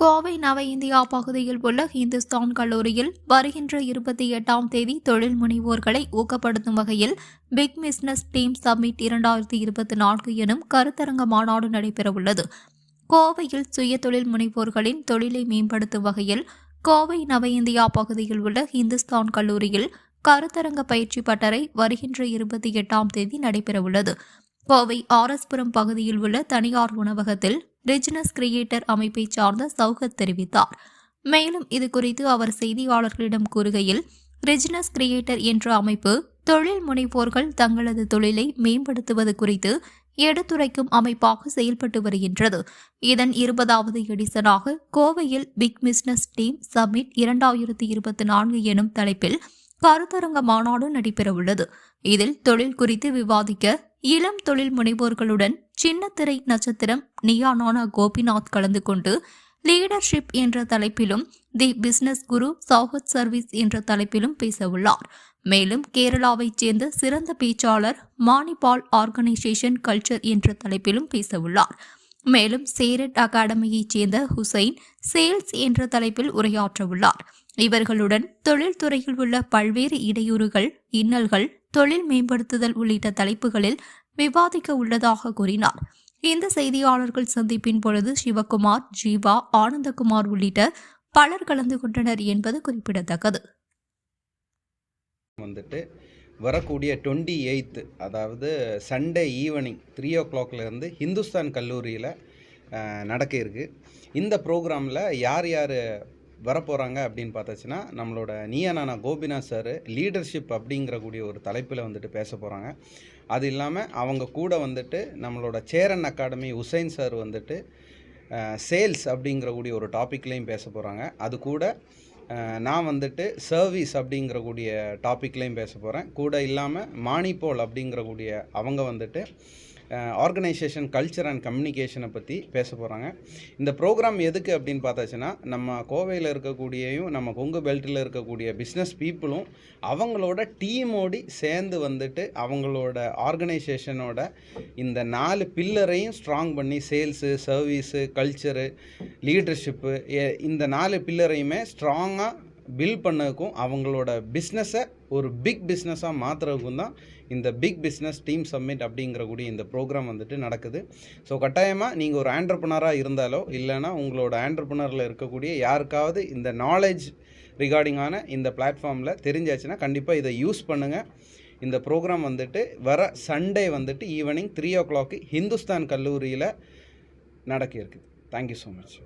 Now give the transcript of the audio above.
கோவை நவ இந்தியா பகுதியில் உள்ள இந்துஸ்தான் கல்லூரியில் வருகின்ற இருபத்தி எட்டாம் தேதி தொழில் முனைவோர்களை ஊக்கப்படுத்தும் வகையில் பிக் பிசினஸ் டீம் சம்மிட் இரண்டாயிரத்தி இருபத்தி நான்கு எனும் கருத்தரங்க மாநாடு நடைபெறவுள்ளது. கோவையில் சுய தொழில் முனைவோர்களின் தொழிலை மேம்படுத்தும் வகையில் கோவை நவ இந்தியா பகுதியில் உள்ள இந்துஸ்தான் கல்லூரியில் கருத்தரங்க பயிற்சி பட்டறை வருகின்ற இருபத்தி எட்டாம் தேதி நடைபெறவுள்ளது. கோவை ஆர்எஸ்புரம் பகுதியில் உள்ள தனியார் உணவகத்தில் ரிஜினஸ் கிரியேட்டர் அமைப்பை சார்ந்த சௌகத் தெரிவித்தார். மேலும் இது குறித்து அவர் செய்தியாளர்களிடம் கூறுகையில் ரிஜினஸ் கிரியேட்டர் என்ற அமைப்பு தொழில் முனைவோர்கள் தங்களது தொழிலை மேம்படுத்துவது குறித்து எடுத்துரைக்கும் அமைப்பாக செயல்பட்டு வருகின்றது. இதன் இருபதாவது எடிசனாக கோவையில் பிக் பிசினஸ் டீம் சமிட் இரண்டாயிரத்தி இருபத்தி நான்கு எனும் தலைப்பில் கருத்தரங்க மாநாடு நடைபெறவுள்ளது. இதில் தொழில் குறித்து விவாதிக்க இளம் தொழில் முனைவோர்களுடன் சின்னத்திரை நட்சத்திரம் நியானானா கோபிநாத் கலந்து கொண்டு லீடர்ஷிப் என்ற தலைப்பிலும் தி பிசினஸ் குரு சௌஹத் சர்வீஸ் என்ற தலைப்பிலும் பேசவுள்ளார். மேலும் கேரளாவைச் சேர்ந்த சிறந்த பேச்சாளர் மானிபால் ஆர்கனைசேஷன் கல்ச்சர் என்ற தலைப்பிலும் பேசவுள்ளார். மேலும் சேரட் அகாடமியைச் சேர்ந்த ஹுசைன் சேல்ஸ் என்ற தலைப்பில் உரையாற்றவுள்ளார். இவர்களுடன் தொழில்துறையில் உள்ள பல்வேறு இடையூறுகள் இன்னல்கள் தொழில் மேம்படுத்துதல் உள்ளிட்ட தலைப்புகளில் விவாதிக்க உள்ளதாக கூறினார். இந்த செய்தியாளர்கள் சந்திப்பின் பொழுது சிவகுமார் ஜீவா ஆனந்தகுமார் உள்ளிட்ட பலர் கலந்து கொண்டனர் என்பது குறிப்பிடத்தக்கது. வந்துட்டு வரக்கூடிய டுவெண்ட்டி எயித்து அதாவது சண்டே ஈவினிங் த்ரீ ஓ கிளாக்லேருந்து ஹிந்துஸ்தான் கல்லூரியில் நடக்க இருக்குது இந்த ப்ரோக்ராமில் யார் யார் வரப்போகிறாங்க அப்படின்னு பார்த்தாச்சுன்னா நம்மளோட நீயானா கோபிநாத் சார் லீடர்ஷிப் அப்படிங்கிற கூடிய ஒரு தலைப்பில் வந்துட்டு பேச போகிறாங்க அது இல்லாமல் அவங்க கூட வந்துட்டு நம்மளோட சேரன் அகாடமி உசைன் சார் வந்துட்டு சேல்ஸ் அப்படிங்கிற கூடிய ஒரு டாப்பிக்லேயும் பேச போகிறாங்க அது கூட நான் வந்துட்டு சர்வீஸ் அப்படிங்கிற கூடிய டாப்பிக்லேயும் பேச போகிறேன் கூட இல்லாமல் மானிபோல் அப்படிங்கிற கூடிய அவங்க வந்துட்டு ஆர்கனைசேஷன் கல்ச்சர் அண்ட் கம்யூனிகேஷனை பற்றி பேச போகிறாங்க இந்த ப்ரோக்ராம் எதுக்கு அப்படின்னு பார்த்தாச்சுன்னா நம்ம கோவையில் இருக்கக்கூடியையும் நம்ம கொங்கு பெல்ட்டில் இருக்கக்கூடிய பிஸ்னஸ் பீப்புளும் அவங்களோட டீமோடி சேர்ந்து வந்துட்டு அவங்களோட ஆர்கனைசேஷனோட இந்த நாலு பில்லரையும் ஸ்ட்ராங் பண்ணி சேல்ஸு சர்வீஸு கல்ச்சரு லீடர்ஷிப்பு இந்த நாலு பில்லரையுமே ஸ்ட்ராங்காக பில் பண்ணதுக்கும் அவங்களோட பிஸ்னஸை ஒரு பிக் பிஸ்னஸாக மாற்றுறதுக்கும் தான் இந்த பிக் பிஸ்னஸ் டீம் சம்மிட் அப்படிங்கிற கூடிய இந்த ப்ரோக்ராம் வந்துட்டு நடக்குது. ஸோ கட்டாயமாக நீங்கள் ஒரு ஆண்டர்பனராக இருந்தாலோ இல்லைனா உங்களோட ஆண்டர்பனரில் இருக்கக்கூடிய யாருக்காவது இந்த நாலேஜ் ரிகார்டிங்கான இந்த பிளாட்ஃபார்மில் தெரிஞ்சாச்சுன்னா கண்டிப்பாக இதை யூஸ் பண்ணுங்கள் இந்த ப்ரோக்ராம் வந்துட்டு வர சண்டே வந்துட்டு evening three o'clock Hindustan கல்லூரியில் நடக்க இருக்குது தேங்க்யூ ஸோ மச்